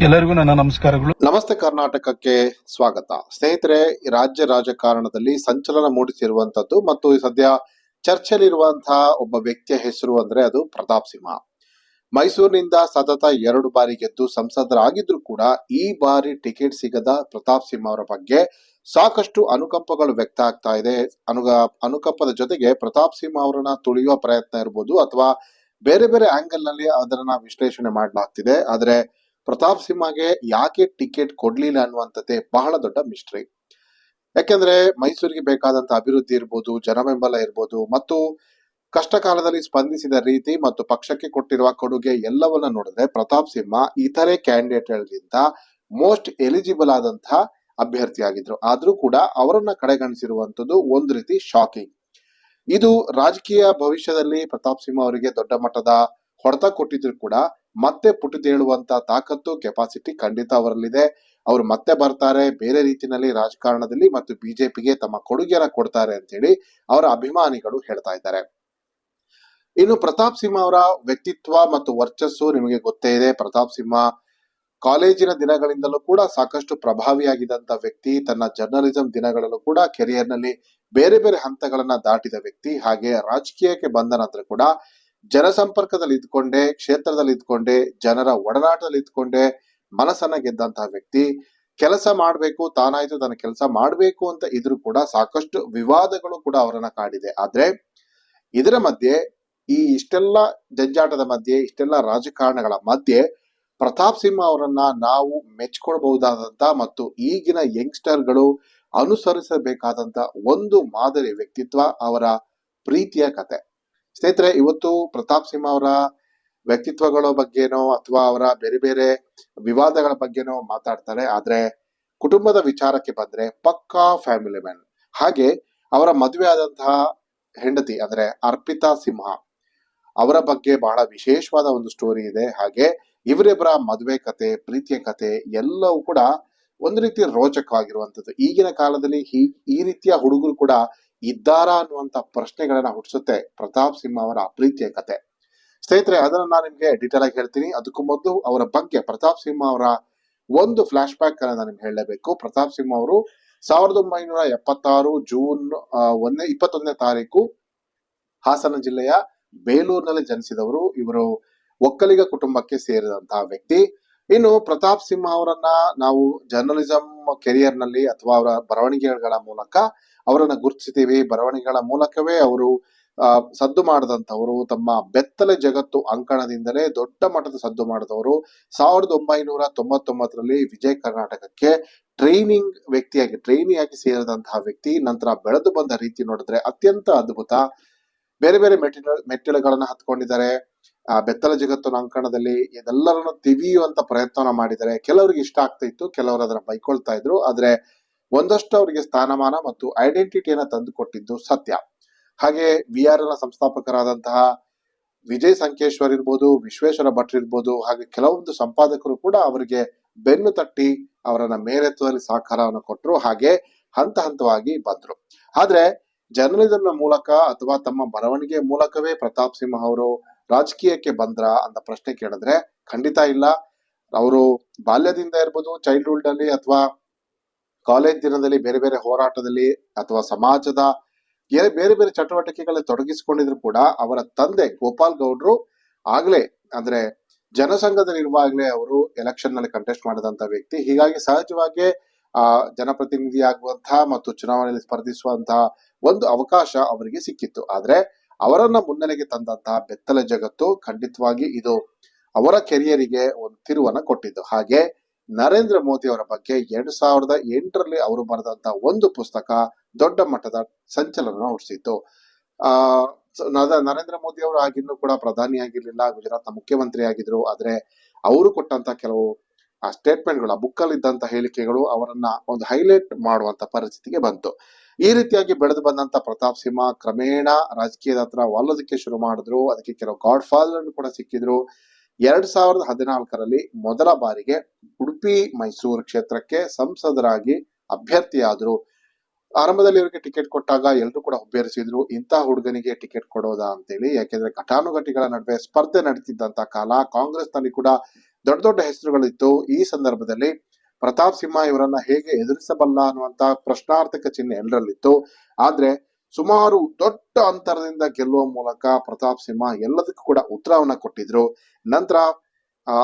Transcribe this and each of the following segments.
ಎಲ್ಲರಿಗೂ ನನ್ನ ನಮಸ್ಕಾರಗಳು. ನಮಸ್ತೆ ಕರ್ನಾಟಕಕ್ಕೆ ಸ್ವಾಗತ. ಸ್ನೇಹಿತರೆ ರಾಜ್ಯ ರಾಜಕಾರಣದಲ್ಲಿ ಸಂಚಲನ ಮೂಡಿಸಿರುವಂತದ್ದು ಮತ್ತು ಸದ್ಯ ಚರ್ಚೆಯಲ್ಲಿರುವಂತಹ ಒಬ್ಬ ವ್ಯಕ್ತಿಯ ಹೆಸರು ಅಂದ್ರೆ ಅದು ಪ್ರತಾಪ್ ಸಿಂಹ. ಮೈಸೂರಿನಿಂದ ಸತತ ಎರಡು ಬಾರಿ ಗೆದ್ದು ಸಂಸದರಾಗಿದ್ರು ಕೂಡ ಈ ಬಾರಿ ಟಿಕೆಟ್ ಸಿಗದ ಪ್ರತಾಪ್ ಸಿಂಹ ಅವರ ಬಗ್ಗೆ ಸಾಕಷ್ಟು ಅನುಕಂಪಗಳು ವ್ಯಕ್ತ ಆಗ್ತಾ ಇದೆ. ಅನುಗ, ಅನುಕಂಪದ ಜೊತೆಗೆ ಪ್ರತಾಪ್ ಸಿಂಹ ಅವರನ್ನ ತುಳಿಯುವ ಪ್ರಯತ್ನ ಇರ್ಬೋದು ಅಥವಾ ಬೇರೆ ಬೇರೆ ಆಂಗಲ್ನಲ್ಲಿ ಅದನ್ನ ವಿಶ್ಲೇಷಣೆ ಮಾಡಲಾಗ್ತಿದೆ. ಆದ್ರೆ ಪ್ರತಾಪ್ ಸಿಂಹಗೆ ಯಾಕೆ ಟಿಕೆಟ್ ಕೊಡ್ಲಿಲ್ಲ ಅನ್ನುವಂಥದ್ದೇ ಬಹಳ ದೊಡ್ಡ ಮಿಸ್ಟ್ರಿ ಯಾಕೆಂದ್ರೆ ಮೈಸೂರಿಗೆ ಬೇಕಾದಂತ ಅಭಿವೃದ್ಧಿ ಇರ್ಬೋದು ಜನ ಬೆಂಬಲ ಇರ್ಬೋದು, ಮತ್ತು ಕಷ್ಟ ಕಾಲದಲ್ಲಿ ಸ್ಪಂದಿಸಿದ ರೀತಿ ಮತ್ತು ಪಕ್ಷಕ್ಕೆ ಕೊಟ್ಟಿರುವ ಕೊಡುಗೆ ಎಲ್ಲವನ್ನ ನೋಡಿದ್ರೆ ಪ್ರತಾಪ್ ಸಿಂಹ ಇತರೆ ಕ್ಯಾಂಡಿಡೇಟ್ಗಳಿಗಿಂತ ಮೋಸ್ಟ್ ಎಲಿಜಿಬಲ್ ಆದಂತಹ ಅಭ್ಯರ್ಥಿಯಾಗಿದ್ರು. ಆದ್ರೂ ಕೂಡ ಅವರನ್ನ ಕಡೆಗಣಿಸಿರುವಂತದ್ದು ಒಂದು ರೀತಿ ಶಾಕಿಂಗ್ ಇದು ರಾಜಕೀಯ ಭವಿಷ್ಯದಲ್ಲಿ ಪ್ರತಾಪ್ ಸಿಂಹ ಅವರಿಗೆ ದೊಡ್ಡ ಮಟ್ಟದ ಹೊಡೆತ ಕೊಟ್ಟಿದ್ರು ಕೂಡ ಮತ್ತೆ ಪುಟಿದೇಳುವಂತ ತಾಕತ್ತು ಕೆಪಾಸಿಟಿ ಖಂಡಿತ ಅವರಲ್ಲಿದೆ. ಅವರು ಮತ್ತೆ ಬರ್ತಾರೆ, ಬೇರೆ ರೀತಿಯಲ್ಲಿ ರಾಜಕಾರಣದಲ್ಲಿ ಮತ್ತು ಬಿಜೆಪಿಗೆ ತಮ್ಮ ಕೊಡುಗೆಯನ್ನ ಕೊಡ್ತಾರೆ ಅಂತ ಹೇಳಿ ಅವರ ಅಭಿಮಾನಿಗಳು ಹೇಳ್ತಾ ಇದ್ದಾರೆ. ಇನ್ನು ಪ್ರತಾಪ್ ಸಿಂಹ ಅವರ ವ್ಯಕ್ತಿತ್ವ ಮತ್ತು ವರ್ಚಸ್ಸು ನಿಮಗೆ ಗೊತ್ತೇ ಇದೆ. ಪ್ರತಾಪ್ ಸಿಂಹ ಕಾಲೇಜಿನ ದಿನಗಳಿಂದಲೂ ಕೂಡ ಸಾಕಷ್ಟು ಪ್ರಭಾವಿಯಾಗಿದ್ದಂತ ವ್ಯಕ್ತಿ, ತನ್ನ ಜರ್ನಲಿಸಂ ದಿನಗಳಲ್ಲೂ ಕೂಡ ಕೆರಿಯರ್ನಲ್ಲಿ ಬೇರೆ ಬೇರೆ ಹಂತಗಳನ್ನ ದಾಟಿದ ವ್ಯಕ್ತಿ, ಹಾಗೆ ರಾಜಕೀಯಕ್ಕೆ ಬಂದ ನಂತರ ಕೂಡ ಜನಸಂಪರ್ಕದಲ್ಲಿ ಇದ್ಕೊಂಡೆ ಕ್ಷೇತ್ರದಲ್ಲಿ ಇದ್ಕೊಂಡೆ ಜನರ ಒಡನಾಟದಲ್ಲಿ ಇದ್ಕೊಂಡೆ ಮನಸ್ಸನ್ನ ಗೆದ್ದಂತಹ ವ್ಯಕ್ತಿ. ಕೆಲಸ ಮಾಡಬೇಕು, ತಾನಾಯ್ತು ತನ್ನ ಕೆಲಸ ಮಾಡಬೇಕು ಅಂತ ಇದ್ರು ಕೂಡ ಸಾಕಷ್ಟು ವಿವಾದಗಳು ಕೂಡ ಅವರನ್ನ ಕಾಡಿದೆ. ಆದ್ರೆ ಇದರ ಮಧ್ಯೆ, ಈ ಇಷ್ಟೆಲ್ಲ ಜಂಜಾಟದ ಮಧ್ಯೆ, ಇಷ್ಟೆಲ್ಲ ರಾಜಕಾರಣಗಳ ಮಧ್ಯೆ ಪ್ರತಾಪ್ ಸಿಂಹ ಅವರನ್ನ ನಾವು ಮೆಚ್ಕೊಳ್ಬಹುದಾದಂತ ಮತ್ತು ಈಗಿನ ಯಂಗ್ಸ್ಟರ್ಗಳು ಅನುಸರಿಸಬೇಕಾದಂತ ಒಂದು ಮಾದರಿ ವ್ಯಕ್ತಿತ್ವ ಅವರ ಪ್ರೀತಿಯ ಕತೆ. ಸ್ನೇಹಿತರೆ, ಇವತ್ತು ಪ್ರತಾಪ್ ಸಿಂಹ ಅವರ ವ್ಯಕ್ತಿತ್ವಗಳ ಬಗ್ಗೆನೋ ಅಥವಾ ಅವರ ಬೇರೆ ಬೇರೆ ವಿವಾದಗಳ ಬಗ್ಗೆನೋ ಮಾತಾಡ್ತಾರೆ. ಆದ್ರೆ ಕುಟುಂಬದ ವಿಚಾರಕ್ಕೆ ಬಂದ್ರೆ ಪಕ್ಕಾ ಫ್ಯಾಮಿಲಿ ಮ್ಯಾನ್. ಹಾಗೆ ಅವರ ಮದುವೆ ಆದಂತಹ ಹೆಂಡತಿ ಅಂದ್ರೆ ಅರ್ಪಿತಾ ಸಿಂಹ ಅವರ ಬಗ್ಗೆ ಬಹಳ ವಿಶೇಷವಾದ ಒಂದು ಸ್ಟೋರಿ ಇದೆ. ಹಾಗೆ ಇವರಿಬ್ಬರ ಮದುವೆ ಕತೆ, ಪ್ರೀತಿಯ ಕತೆ ಎಲ್ಲವೂ ಕೂಡ ಒಂದು ರೀತಿ ರೋಚಕವಾಗಿರುವಂಥದ್ದು. ಈಗಿನ ಕಾಲದಲ್ಲಿ ಹೀ ಈ ರೀತಿಯ ಹುಡುಗರು ಕೂಡ ಇದ್ದಾರಾ ಅನ್ನುವಂತ ಪ್ರಶ್ನೆಗಳನ್ನ ಹುಟ್ಟಿಸುತ್ತೆ ಪ್ರತಾಪ್ ಸಿಂಹ ಅವರ ಪ್ರೀತಿಯ ಕತೆ. ಸ್ನೇಹಿತರೆ, ಅದನ್ನ ನಾನು ನಿಮ್ಗೆ ಡೀಟೇಲ್ ಆಗಿ ಹೇಳ್ತೀನಿ. ಅದಕ್ಕೂ ಮೊದಲು ಅವರ ಬಗ್ಗೆ ಪ್ರತಾಪ್ ಸಿಂಹ ಅವರ ಒಂದು ಫ್ಲಾಶ್ ಬ್ಯಾಕ್ ಅನ್ನ ನಾನು ನಿಮ್ಗೆ ಹೇಳಲೇಬೇಕು. ಪ್ರತಾಪ್ ಸಿಂಹ ಅವರು ಸಾವಿರದ ಒಂಬೈನೂರ ಎಪ್ಪತ್ತಾರು ಜೂನ್ ಒಂದೇ ಒಂದನೇ, ಇಪ್ಪತ್ತೊಂದನೇ ತಾರೀಕು ಹಾಸನ ಜಿಲ್ಲೆಯ ಬೇಲೂರಿನಲ್ಲಿ ಜನಿಸಿದವರು. ಇವರು ಒಕ್ಕಲಿಗ ಕುಟುಂಬಕ್ಕೆ ಸೇರಿದಂತಹ ವ್ಯಕ್ತಿ. ಇನ್ನು ಪ್ರತಾಪ್ ಸಿಂಹ ಅವರನ್ನ ನಾವು ಜರ್ನಲಿಸಂ ಕೆರಿಯರ್ನಲ್ಲಿ ಅಥವಾ ಅವರ ಬರವಣಿಗೆಗಳ ಮೂಲಕ ಅವರನ್ನ ಗುರುತಿಸಿದ್ದೀವಿ. ಬರವಣಿಗೆಗಳ ಮೂಲಕವೇ ಅವರು ಸದ್ದು ಮಾಡಿದಂಥವರು, ತಮ್ಮ ಬೆತ್ತಲೆ ಜಗತ್ತು ಅಂಕಣದಿಂದಲೇ ದೊಡ್ಡ ಮಟ್ಟದ ಸದ್ದು ಮಾಡಿದವರು. ಸಾವಿರದ ಒಂಬೈನೂರ ತೊಂಬತ್ತೊಂಬತ್ತರಲ್ಲಿ ವಿಜಯ ಕರ್ನಾಟಕಕ್ಕೆ ಟ್ರೈನಿಂಗ್ ವ್ಯಕ್ತಿಯಾಗಿ ಟ್ರೈನಿಯಾಗಿ ಸೇರಿದಂತಹ ವ್ಯಕ್ತಿ, ನಂತರ ಬೆಳೆದು ಬಂದ ರೀತಿ ನೋಡಿದ್ರೆ ಅತ್ಯಂತ ಅದ್ಭುತ. ಬೇರೆ ಬೇರೆ ಮೆಟ್ಟಿಲ, ಮೆಟ್ಟಿಲುಗಳನ್ನ ಹತ್ಕೊಂಡಿದ್ದಾರೆ. ಆ, ಬೆತ್ತಲ ಜಗತ್ತಿನ ಅಂಕಣದಲ್ಲಿ ಇದೆಲ್ಲರನ್ನು ತಿವಿಯುವಂತ ಪ್ರಯತ್ನ ಮಾಡಿದ್ದಾರೆ. ಕೆಲವರಿಗೆ ಇಷ್ಟ ಆಗ್ತಾ ಇತ್ತು, ಕೆಲವರು ಅದನ್ನ ಬೈಕೊಳ್ತಾ ಇದ್ರು. ಆದ್ರೆ ಒಂದಷ್ಟು ಅವರಿಗೆ ಸ್ಥಾನಮಾನ ಮತ್ತು ಐಡೆಂಟಿಟಿಯನ್ನು ತಂದು ಕೊಟ್ಟಿದ್ದು ಸತ್ಯ. ಹಾಗೆ ವಿ ಆರ್ ಎಲ್ ಸಂಸ್ಥಾಪಕರಾದಂತಹ ವಿಜಯ್ ಸಂಕೇಶ್ವರ್ ಇರ್ಬೋದು, ವಿಶ್ವೇಶ್ವರ ಭಟ್ ಇರ್ಬೋದು, ಹಾಗೆ ಕೆಲವೊಂದು ಸಂಪಾದಕರು ಕೂಡ ಅವರಿಗೆ ಬೆನ್ನು ತಟ್ಟಿ ಅವರನ್ನ ಮೇಲೆತ್ತುವಲ್ಲಿ ಸಹಕಾರವನ್ನು ಕೊಟ್ಟರು ಹಾಗೆ ಹಂತ ಹಂತವಾಗಿ ಬಂದ್ರು. ಆದ್ರೆ ಜರ್ನಲಿಸಂನ ಮೂಲಕ ಅಥವಾ ತಮ್ಮ ಬರವಣಿಗೆ ಮೂಲಕವೇ ಪ್ರತಾಪ್ ಸಿಂಹ ಅವರು ರಾಜಕೀಯಕ್ಕೆ ಬಂದ್ರ ಅಂತ ಪ್ರಶ್ನೆ ಕೇಳಿದ್ರೆ ಖಂಡಿತ ಇಲ್ಲ. ಅವರು ಬಾಲ್ಯದಿಂದ ಇರ್ಬೋದು ಚೈಲ್ಡ್ಹುಡ್ ಅಲ್ಲಿ ಅಥವಾ ಕಾಲೇಜ್ ದಿನದಲ್ಲಿ ಬೇರೆ ಬೇರೆ ಹೋರಾಟದಲ್ಲಿ ಅಥವಾ ಸಮಾಜದ ಬೇರೆ ಬೇರೆ ಚಟುವಟಿಕೆಗಳಲ್ಲಿ ತೊಡಗಿಸಿಕೊಂಡಿದ್ರು ಕೂಡ ಅವರ ತಂದೆ ಗೋಪಾಲ್ ಗೌಡ್ರು ಆಗ್ಲೇ ಅಂದ್ರೆ ಜನಸಂಘದಲ್ಲಿರುವಾಗಲೇ ಅವರು ಎಲೆಕ್ಷನ್ನಲ್ಲಿ ಕಂಟೆಸ್ಟ್ ಮಾಡಿದಂತ ವ್ಯಕ್ತಿ. ಹೀಗಾಗಿ ಸಹಜವಾಗಿ, ಆ ಜನಪ್ರತಿನಿಧಿ ಆಗುವಂತಹ ಮತ್ತು ಚುನಾವಣೆಯಲ್ಲಿ ಸ್ಪರ್ಧಿಸುವಂತಹ ಒಂದು ಅವಕಾಶ ಅವರಿಗೆ ಸಿಕ್ಕಿತ್ತು. ಆದ್ರೆ ಅವರನ್ನ ಮುನ್ನೆಲೆಗೆ ತಂದಂತಹ ಬೆತ್ತಲ ಜಗತ್ತು ಖಂಡಿತವಾಗಿ ಇದು ಅವರ ಕೆರಿಯರಿಗೆ ಒಂದು ತಿರುವನ್ನ ಕೊಟ್ಟಿದ್ದು. ಹಾಗೆ ನರೇಂದ್ರ ಮೋದಿ ಅವರ ಬಗ್ಗೆ ಎರಡ್ ಸಾವಿರದ ಎಂಟರಲ್ಲಿ ಅವರು ಬರೆದಂತ ಒಂದು ಪುಸ್ತಕ ದೊಡ್ಡ ಮಟ್ಟದ ಸಂಚಲನ ಹುಟ್ಟಿಸಿತ್ತು. ಆ ನರೇಂದ್ರ ಮೋದಿ ಅವರು ಆಗಿನ್ನೂ ಕೂಡ ಪ್ರಧಾನಿ ಆಗಿರ್ಲಿಲ್ಲ, ಗುಜರಾತ್ನ ಮುಖ್ಯಮಂತ್ರಿ ಆಗಿದ್ರು. ಆದ್ರೆ ಅವರು ಕೊಟ್ಟಂತ ಕೆಲವು, ಆ ಸ್ಟೇಟ್ಮೆಂಟ್ಗಳು ಆ ಬುಕ್ಕಲ್ಲಿ ಇದ್ದಂತ ಹೇಳಿಕೆಗಳು ಅವರನ್ನ ಒಂದು ಹೈಲೈಟ್ ಮಾಡುವಂತ ಪರಿಸ್ಥಿತಿಗೆ ಬಂತು. ಈ ರೀತಿಯಾಗಿ ಬೆಳೆದು ಬಂದಂತ ಪ್ರತಾಪ್ ಸಿಂಹ ಕ್ರಮೇಣ ರಾಜಕೀಯದ ಹತ್ರ ಒಲ್ಲೋದಕ್ಕೆ ಶುರು ಮಾಡಿದ್ರು. ಅದಕ್ಕೆ ಕೆಲವು ಗಾಡ್ ಫಾದರ್ ಕೂಡ ಸಿಕ್ಕಿದ್ರು. ಎರಡ್ ಸಾವಿರದ ಹದಿನಾಲ್ಕರಲ್ಲಿ ಮೊದಲ ಬಾರಿಗೆ ಉಡುಪಿ ಮೈಸೂರು ಕ್ಷೇತ್ರಕ್ಕೆ ಸಂಸದರಾಗಿ ಅಭ್ಯರ್ಥಿಯಾದ್ರು. ಆರಂಭದಲ್ಲಿ ಇವರಿಗೆ ಟಿಕೆಟ್ ಕೊಟ್ಟಾಗ ಎಲ್ಲರೂ ಕೂಡ ಹುಬ್ಬೇರಿಸಿದ್ರು. ಇಂತಹ ಹುಡುಗನಿಗೆ ಟಿಕೆಟ್ ಕೊಡೋದಾ ಅಂತೇಳಿ, ಯಾಕೆಂದ್ರೆ ಘಟಾನುಘಟಿಗಳ ನಡುವೆ ಸ್ಪರ್ಧೆ ನಡೀತಿದ್ದಂತ ಕಾಲ ಕಾಂಗ್ರೆಸ್ನಲ್ಲಿ ಕೂಡ ದೊಡ್ಡ ದೊಡ್ಡ ಹೆಸರುಗಳಿತ್ತು. ಈ ಸಂದರ್ಭದಲ್ಲಿ ಪ್ರತಾಪ್ ಸಿಂಹ ಇವರನ್ನ ಹೇಗೆ ಎದುರಿಸಬಲ್ಲ ಅನ್ನುವಂತ ಪ್ರಶ್ನಾರ್ಥಕ ಚಿಹ್ನೆ ಎಲ್ಲರಲ್ಲಿತ್ತು ಆದ್ರೆ ಸುಮಾರು ದೊಡ್ಡ ಅಂತರದಿಂದ ಗೆಲ್ಲುವ ಮೂಲಕ ಪ್ರತಾಪ್ ಸಿಂಹ ಎಲ್ಲದಕ್ಕೂ ಕೂಡ ಉತ್ತರವನ್ನ ಕೊಟ್ಟಿದ್ರು. ನಂತರ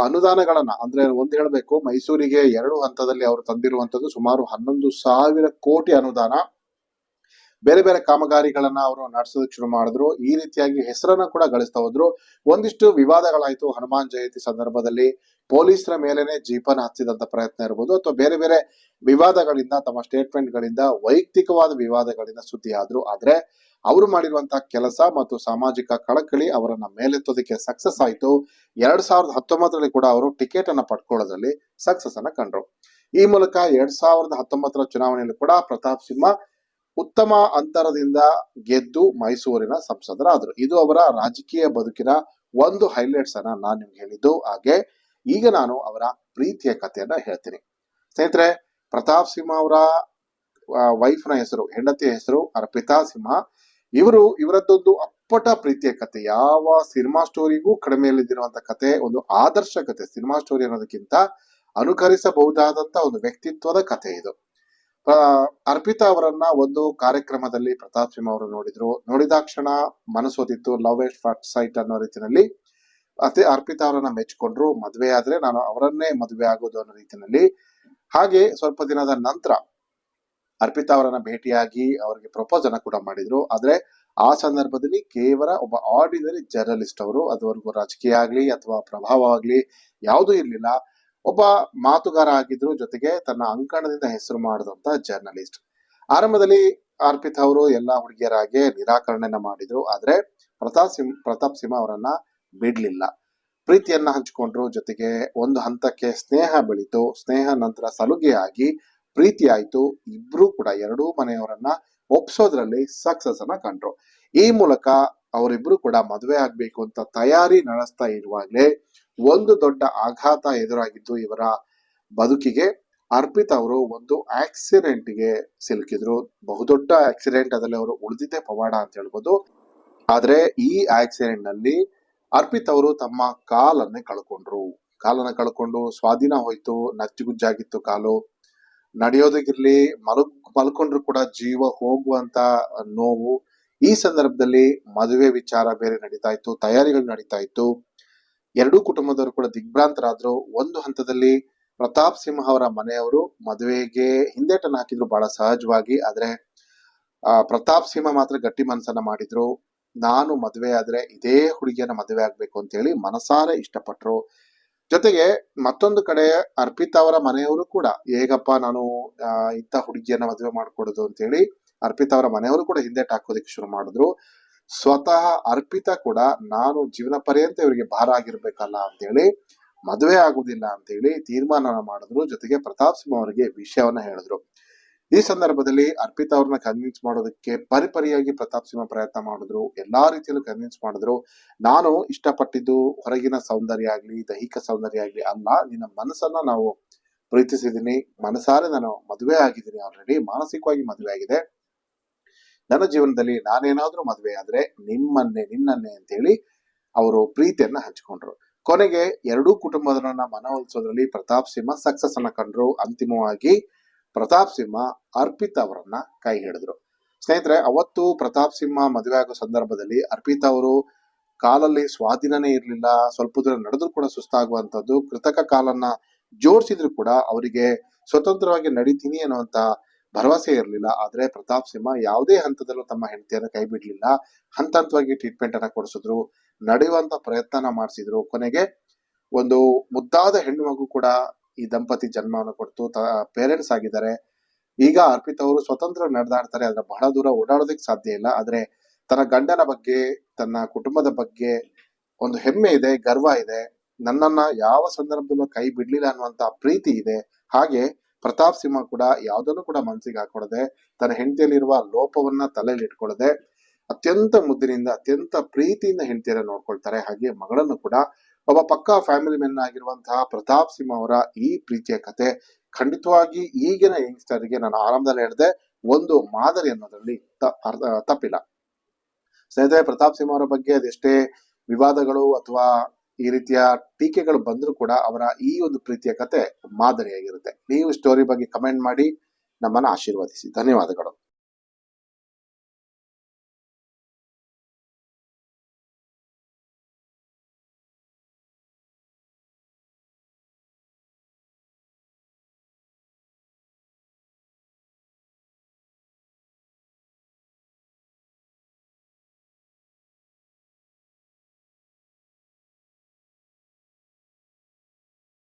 ಅನುದಾನಗಳನ್ನ, ಅಂದ್ರೆ ಒಂದ್ ಹೇಳ್ಬೇಕು, ಮೈಸೂರಿಗೆ ಎರಡು ಹಂತದಲ್ಲಿ ಅವರು ತಂದಿರುವಂತದ್ದು ಸುಮಾರು ಹನ್ನೊಂದು ಸಾವಿರ ಕೋಟಿ ಅನುದಾನ. ಬೇರೆ ಬೇರೆ ಕಾಮಗಾರಿಗಳನ್ನ ಅವರು ನಡೆಸೋದಕ್ಕೆ ಶುರು ಮಾಡಿದ್ರು. ಈ ರೀತಿಯಾಗಿ ಹೆಸರನ್ನ ಕೂಡ ಗಳಿಸ್ತಾ ಹೋದ್ರು. ಒಂದಿಷ್ಟು ವಿವಾದಗಳಾಯ್ತು ಹನುಮಾನ್ ಜಯಂತಿ ಸಂದರ್ಭದಲ್ಲಿ. ಪೊಲೀಸರ ಮೇಲೇನೆ ಜೀಪನ್ ಹತ್ತಿದಂತ ಪ್ರಯತ್ನ ಇರ್ಬೋದು ಅಥವಾ ಬೇರೆ ಬೇರೆ ವಿವಾದಗಳಿಂದ ತಮ್ಮ ಸ್ಟೇಟ್ಮೆಂಟ್ ಗಳಿಂದ ವೈಯಕ್ತಿಕವಾದ ವಿವಾದಗಳಿಂದ ಸುದ್ದಿ ಆದ್ರು ಆದ್ರೆ ಅವರು ಮಾಡಿರುವಂತಹ ಕೆಲಸ ಮತ್ತು ಸಾಮಾಜಿಕ ಕಳಕಳಿ ಅವರನ್ನ ಮೇಲೆತ್ತೋದಕ್ಕೆ ಸಕ್ಸಸ್ ಆಯಿತು. ಎರಡ್ ಸಾವಿರದ ಹತ್ತೊಂಬತ್ತರಲ್ಲಿ ಕೂಡ ಅವರು ಟಿಕೆಟ್ ಅನ್ನ ಪಡ್ಕೊಳ್ಳೋದ್ರಲ್ಲಿ ಸಕ್ಸಸ್ ಅನ್ನ ಕಂಡ್ರು. ಈ ಮೂಲಕ ಎರಡ್ ಸಾವಿರದ ಹತ್ತೊಂಬತ್ತರ ಚುನಾವಣೆಯಲ್ಲಿ ಕೂಡ ಪ್ರತಾಪ್ ಸಿಂಹ ಉತ್ತಮ ಅಂತರದಿಂದ ಗೆದ್ದು ಮೈಸೂರಿನ ಸಂಸದರಾದರು. ಇದು ಅವರ ರಾಜಕೀಯ ಬದುಕಿನ ಒಂದು ಹೈಲೈಟ್ಸ್ ಅನ್ನ ನಾನು ನಿಮ್ಗೆ ಹೇಳಿದ್ದು. ಹಾಗೆ ಈಗ ನಾನು ಅವರ ಪ್ರೀತಿಯ ಕಥೆಯನ್ನ ಹೇಳ್ತೀನಿ. ಸ್ನೇಹಿತರೆ, ಪ್ರತಾಪ್ ಸಿಂಹ ಅವರ ವೈಫ್ನ ಹೆಸರು, ಹೆಂಡತಿಯ ಹೆಸರು ಅರ್ಪಿತಾ ಸಿಂಹ, ಇವರು ಇವರದ್ದೊಂದು ಅಪ್ಪಟ ಪ್ರೀತಿಯ ಕತೆ. ಯಾವ ಸಿನಿಮಾ ಸ್ಟೋರಿಗೂ ಕಡಿಮೆಯಲ್ಲಿದ್ದಿರುವಂತ ಕತೆ, ಒಂದು ಆದರ್ಶ ಕತೆ. ಸಿನಿಮಾ ಸ್ಟೋರಿ ಅನ್ನೋದಕ್ಕಿಂತ ಅನುಕರಿಸಬಹುದಾದಂತ ಒಂದು ವ್ಯಕ್ತಿತ್ವದ ಕತೆ ಇದು. ಅರ್ಪಿತಾ ಅವರನ್ನ ಒಂದು ಕಾರ್ಯಕ್ರಮದಲ್ಲಿ ಪ್ರತಾಪ್ ಸಿಂಹ ಅವರು ನೋಡಿದ್ರು. ನೋಡಿದಾಕ್ಷಣ ಮನಸ್ಸೋದಿತ್ತು ಲವ್ ಎಟ್ ಫಸ್ಟ್ ಸೈಟ್ ಅನ್ನೋ ರೀತಿಯಲ್ಲಿ ಅದೇ ಅರ್ಪಿತಾ ಅವರನ್ನ ಮೆಚ್ಕೊಂಡ್ರು ಮದುವೆ ಆದ್ರೆ ನಾನು ಅವರನ್ನೇ ಮದುವೆ ಆಗೋದು ಅನ್ನೋ ರೀತಿಯಲ್ಲಿ. ಹಾಗೆ ಸ್ವಲ್ಪ ದಿನದ ನಂತರ ಅರ್ಪಿತಾ ಅವರನ್ನ ಭೇಟಿಯಾಗಿ ಅವರಿಗೆ ಪ್ರಪೋಸ್ ಅನ್ನ ಕೂಡ ಮಾಡಿದ್ರು. ಆದ್ರೆ ಆ ಸಂದರ್ಭದಲ್ಲಿ ಕೇವಲ ಒಬ್ಬ ಆರ್ಡಿನರಿ ಜರ್ನಲಿಸ್ಟ್ ಅವರು, ಅದುವರೆಗೂ ರಾಜಕೀಯ ಆಗ್ಲಿ ಅಥವಾ ಪ್ರಭಾವ ಆಗ್ಲಿ ಯಾವುದೂ ಇರಲಿಲ್ಲ. ಒಬ್ಬ ಮಾತುಗಾರ ಆಗಿದ್ರು ಜೊತೆಗೆ ತನ್ನ ಅಂಕಣದಿಂದ ಹೆಸರು ಮಾಡಿದಂತ ಜರ್ನಲಿಸ್ಟ್ ಆರಂಭದಲ್ಲಿ ಅರ್ಪಿತಾ ಅವರು ಎಲ್ಲಾ ಹುಡುಗಿಯರಾಗೆ ನಿರಾಕರಣೆಯನ್ನ ಮಾಡಿದ್ರು. ಆದ್ರೆ ಪ್ರತಾಪ್ ಸಿಂಹ ಪ್ರತಾಪ್ ಸಿಂಹ ಅವರನ್ನ ಬಿಡ್ಲಿಲ್ಲ. ಪ್ರೀತಿಯನ್ನ ಹಂಚಿಕೊಂಡ್ರು. ಜೊತೆಗೆ ಒಂದು ಹಂತಕ್ಕೆ ಸ್ನೇಹ ಬೆಳೀತು. ಸ್ನೇಹ ನಂತರ ಸಲುಗೆ ಆಗಿ ಪ್ರೀತಿ ಆಯ್ತು ಇಬ್ರು ಕೂಡ ಎರಡೂ ಮನೆಯವರನ್ನ ಒಪ್ಸೋದ್ರಲ್ಲಿ ಸಕ್ಸಸ್ ಅನ್ನ ಕಂಡ್ರು. ಈ ಮೂಲಕ ಅವರಿಬ್ರು ಕೂಡ ಮದುವೆ ಆಗ್ಬೇಕು ಅಂತ ತಯಾರಿ ನಡೆಸ್ತಾ ಇರುವಾಗಲೇ ಒಂದು ದೊಡ್ಡ ಆಘಾತ ಎದುರಾಗಿದ್ದು ಇವರ ಬದುಕಿಗೆ. ಅರ್ಪಿತ್ ಅವರು ಒಂದು ಆಕ್ಸಿಡೆಂಟ್ಗೆ ಸಿಲುಕಿದ್ರು. ಬಹುದೊಡ್ಡ ಆಕ್ಸಿಡೆಂಟ್ ಅದರಲ್ಲಿ ಅವರು ಉಳಿದಿದ್ದೇ ಪವಾಡ ಅಂತ ಹೇಳ್ಬೋದು. ಆದ್ರೆ ಈ ಆಕ್ಸಿಡೆಂಟ್ನಲ್ಲಿ ಅರ್ಪಿತ್ ಅವರು ತಮ್ಮ ಕಾಲನ್ನೇ ಕಳ್ಕೊಂಡ್ರು. ಕಾಲನ್ನ ಕಳ್ಕೊಂಡು ಸ್ವಾಧೀನ ಹೋಯ್ತು ನಚ್ಚುಗುಜ್ಜಾಗಿತ್ತು ಕಾಲು. ನಡೆಯೋದಕ್ಕಿರ್ಲಿ ಮಲಗ್, ಮಲ್ಕೊಂಡ್ರು ಕೂಡ ಜೀವ ಹೋಗುವಂತ ನೋವು. ಈ ಸಂದರ್ಭದಲ್ಲಿ ಮದುವೆ ವಿಚಾರ ಬೇರೆ ನಡೀತಾ ಇತ್ತು, ತಯಾರಿಗಳು ನಡೀತಾ ಇತ್ತು. ಎರಡೂ ಕುಟುಂಬದವರು ಕೂಡ ದಿಗ್ಭ್ರಾಂತರಾದ್ರು. ಒಂದು ಹಂತದಲ್ಲಿ ಪ್ರತಾಪ್ ಸಿಂಹ ಅವರ ಮನೆಯವರು ಮದುವೆಗೆ ಹಿಂದೇಟನ್ನು ಹಾಕಿದ್ರು ಬಹಳ ಸಹಜವಾಗಿ. ಆದ್ರೆ ಪ್ರತಾಪ್ ಸಿಂಹ ಮಾತ್ರ ಗಟ್ಟಿ ಮನಸ್ಸನ್ನ ಮಾಡಿದ್ರು. ನಾನು ಮದುವೆ ಆದ್ರೆ ಇದೇ ಹುಡುಗಿಯನ್ನ ಮದುವೆ ಆಗ್ಬೇಕು ಅಂತ ಹೇಳಿ ಮನಸಾರೆ ಇಷ್ಟಪಟ್ರು. ಜೊತೆಗೆ ಮತ್ತೊಂದು ಕಡೆ ಅರ್ಪಿತಾ ಅವರ ಮನೆಯವರು ಕೂಡ, ಹೇಗಪ್ಪ ನಾನು ಇಂಥ ಹುಡುಗಿಯನ್ನ ಮದುವೆ ಮಾಡ್ಕೊಡೋದು ಅಂತ ಹೇಳಿ ಅರ್ಪಿತಾ ಅವರ ಮನೆಯವರು ಕೂಡ ಹಿಂದೆ ಹಾಕೋದಕ್ಕೆ ಶುರು ಮಾಡಿದ್ರು. ಸ್ವತಃ ಅರ್ಪಿತಾ ಕೂಡ, ನಾನು ಜೀವನ ಪರ್ಯಂತ ಇವರಿಗೆ ಭಾರ ಆಗಿರ್ಬೇಕಲ್ಲ ಅಂತ ಹೇಳಿ, ಮದುವೆ ಆಗುದಿಲ್ಲ ಅಂತ ಹೇಳಿ ತೀರ್ಮಾನ ಮಾಡಿದ್ರು. ಜೊತೆಗೆ ಪ್ರತಾಪ್ ಸಿಂಹ ಅವರಿಗೆ ವಿಷಯವನ್ನ ಹೇಳಿದ್ರು. ಈ ಸಂದರ್ಭದಲ್ಲಿ ಅರ್ಪಿತಾ ಅವ್ರನ್ನ ಕನ್ವಿನ್ಸ್ ಮಾಡೋದಕ್ಕೆ ಪರಿಪರಿಯಾಗಿ ಪ್ರತಾಪ್ ಸಿಂಹ ಪ್ರಯತ್ನ ಮಾಡಿದ್ರು, ಎಲ್ಲಾ ರೀತಿಯಲ್ಲೂ ಕನ್ವಿನ್ಸ್ ಮಾಡಿದ್ರು. ನಾನು ಇಷ್ಟಪಟ್ಟಿದ್ದು ಹೊರಗಿನ ಸೌಂದರ್ಯ ಆಗ್ಲಿ, ದೈಹಿಕ ಸೌಂದರ್ಯ ಆಗ್ಲಿ ಅಲ್ಲ, ನಿನ್ನ ಮನಸ್ಸನ್ನ ನಾವು ಪ್ರೀತಿಸಿದ್ದೀನಿ ಮನಸಾರೆ ನಾನು ಮದುವೆ ಆಗಿದ್ದೀನಿ ಆಲ್ರೆಡಿ ಮಾನಸಿಕವಾಗಿ ಮದುವೆ ಆಗಿದೆ. ನನ್ನ ಜೀವನದಲ್ಲಿ ನಾನೇನಾದ್ರೂ ಮದುವೆ ಆದ್ರೆ ನಿಮ್ಮನ್ನೇ, ನಿನ್ನನ್ನೇ ಅಂತ ಹೇಳಿ ಅವರು ಪ್ರೀತಿಯನ್ನ ಹಂಚಿಕೊಂಡ್ರು. ಕೊನೆಗೆ ಎರಡೂ ಕುಟುಂಬದವರನ್ನ ಮನವೊಲಿಸೋದ್ರಲ್ಲಿ ಪ್ರತಾಪ್ ಸಿಂಹ ಸಕ್ಸಸ್ ಅನ್ನ ಕಂಡ್ರು ಅಂತಿಮವಾಗಿ. ಪ್ರತಾಪ್ ಸಿಂಹ ಅರ್ಪಿತ್ ಅವರನ್ನ ಕೈ ಹಿಡಿದ್ರು. ಸ್ನೇಹಿತರೆ, ಅವತ್ತು ಪ್ರತಾಪ್ ಸಿಂಹ ಮದುವೆ ಆಗೋ ಸಂದರ್ಭದಲ್ಲಿ ಅರ್ಪಿತ್ ಅವರು ಕಾಲಲ್ಲಿ ಸ್ವಾಧೀನನೇ ಇರಲಿಲ್ಲ. ಸ್ವಲ್ಪ ದೂರ ನಡೆದ್ರು ಕೂಡ ಸುಸ್ತಾಗುವಂಥದ್ದು. ಕೃತಕ ಕಾಲನ್ನ ಜೋಡಿಸಿದ್ರು ಕೂಡ ಅವರಿಗೆ ಸ್ವತಂತ್ರವಾಗಿ ನಡೀತೀನಿ ಅನ್ನುವಂತ ಭರವಸೆ ಇರಲಿಲ್ಲ. ಆದ್ರೆ ಪ್ರತಾಪ್ ಸಿಂಹ ಯಾವುದೇ ಹಂತದಲ್ಲೂ ತಮ್ಮ ಹೆಂಡತಿಯನ್ನ ಕೈ ಬಿಡ್ಲಿಲ್ಲ. ಹಂತ ಹಂತವಾಗಿ ಟ್ರೀಟ್ಮೆಂಟ್ ಅನ್ನ ಕೊಡಿಸಿದ್ರು. ನಡೆಯುವಂತ ಪ್ರಯತ್ನ ಮಾಡಿಸಿದ್ರು. ಕೊನೆಗೆ ಒಂದು ಮುದ್ದಾದ ಹೆಣ್ಣು ಮಗು ಕೂಡ ಈ ದಂಪತಿ ಜನ್ಮವನ್ನು ಕೊಡ್ತು. ಪೇರೆಂಟ್ಸ್ ಆಗಿದ್ದಾರೆ. ಈಗ ಅರ್ಪಿತ್ ಅವರು ಸ್ವತಂತ್ರ ನಡೆದಾಡ್ತಾರೆ. ಆದ್ರೆ ಬಹಳ ದೂರ ಓಡಾಡೋದಕ್ಕೆ ಸಾಧ್ಯ ಇಲ್ಲ. ಆದ್ರೆ ತನ್ನ ಗಂಡನ ಬಗ್ಗೆ, ತನ್ನ ಕುಟುಂಬದ ಬಗ್ಗೆ ಒಂದು ಹೆಮ್ಮೆ ಇದೆ, ಗರ್ವ ಇದೆ. ನನ್ನನ್ನ ಯಾವ ಸಂದರ್ಭದಲ್ಲೂ ಕೈ ಬಿಡ್ಲಿಲ್ಲ ಅನ್ನುವಂತ ಪ್ರೀತಿ ಇದೆ. ಹಾಗೆ ಪ್ರತಾಪ್ ಸಿಂಹ ಕೂಡ ಯಾವುದನ್ನು ಕೂಡ ಮನಸ್ಸಿಗೆ ಹಾಕೊಡದೆ, ತನ್ನ ಹೆಂಡತಿಯಲ್ಲಿರುವ ಲೋಪವನ್ನ ತಲೆಯಲ್ಲಿ ಇಟ್ಕೊಳ್ಳದೆ, ಅತ್ಯಂತ ಮುದ್ದಿನಿಂದ, ಅತ್ಯಂತ ಪ್ರೀತಿಯಿಂದ ಹೆಂಡತಿಯನ್ನ ನೋಡ್ಕೊಳ್ತಾರೆ. ಹಾಗೆ ಮಗಳನ್ನು ಕೂಡ ಒಬ್ಬ ಪಕ್ಕಾ ಫ್ಯಾಮಿಲಿ ಮೆನ್ ಆಗಿರುವಂತಹ ಪ್ರತಾಪ್ ಸಿಂಹ ಅವರ ಈ ಪ್ರೀತಿಯ ಕತೆ ಖಂಡಿತವಾಗಿ ಈಗಿನ ಯಂಗ್ಸ್ಟರ್ಗೆ ನಾನು ಆರಂಭದಲ್ಲಿ ಹೇಳಿದೆ, ಒಂದು ಮಾದರಿ ಅನ್ನೋದರಲ್ಲಿ ತಪ್ಪಿಲ್ಲ. ಸ್ನೇಹಿತರೆ, ಪ್ರತಾಪ್ ಸಿಂಹ ಅವರ ಬಗ್ಗೆ ಅದೆಷ್ಟೇ ವಿವಾದಗಳು ಅಥವಾ ಈ ರೀತಿಯ ಟೀಕೆಗಳು ಬಂದರೂ ಕೂಡ ಅವರ ಈ ಒಂದು ಪ್ರೀತಿಯ ಕತೆ ಮಾದರಿಯಾಗಿರುತ್ತೆ. ನೀವು ಸ್ಟೋರಿ ಬಗ್ಗೆ ಕಮೆಂಟ್ ಮಾಡಿ, ನಮ್ಮನ್ನು ಆಶೀರ್ವದಿಸಿ. ಧನ್ಯವಾದಗಳು.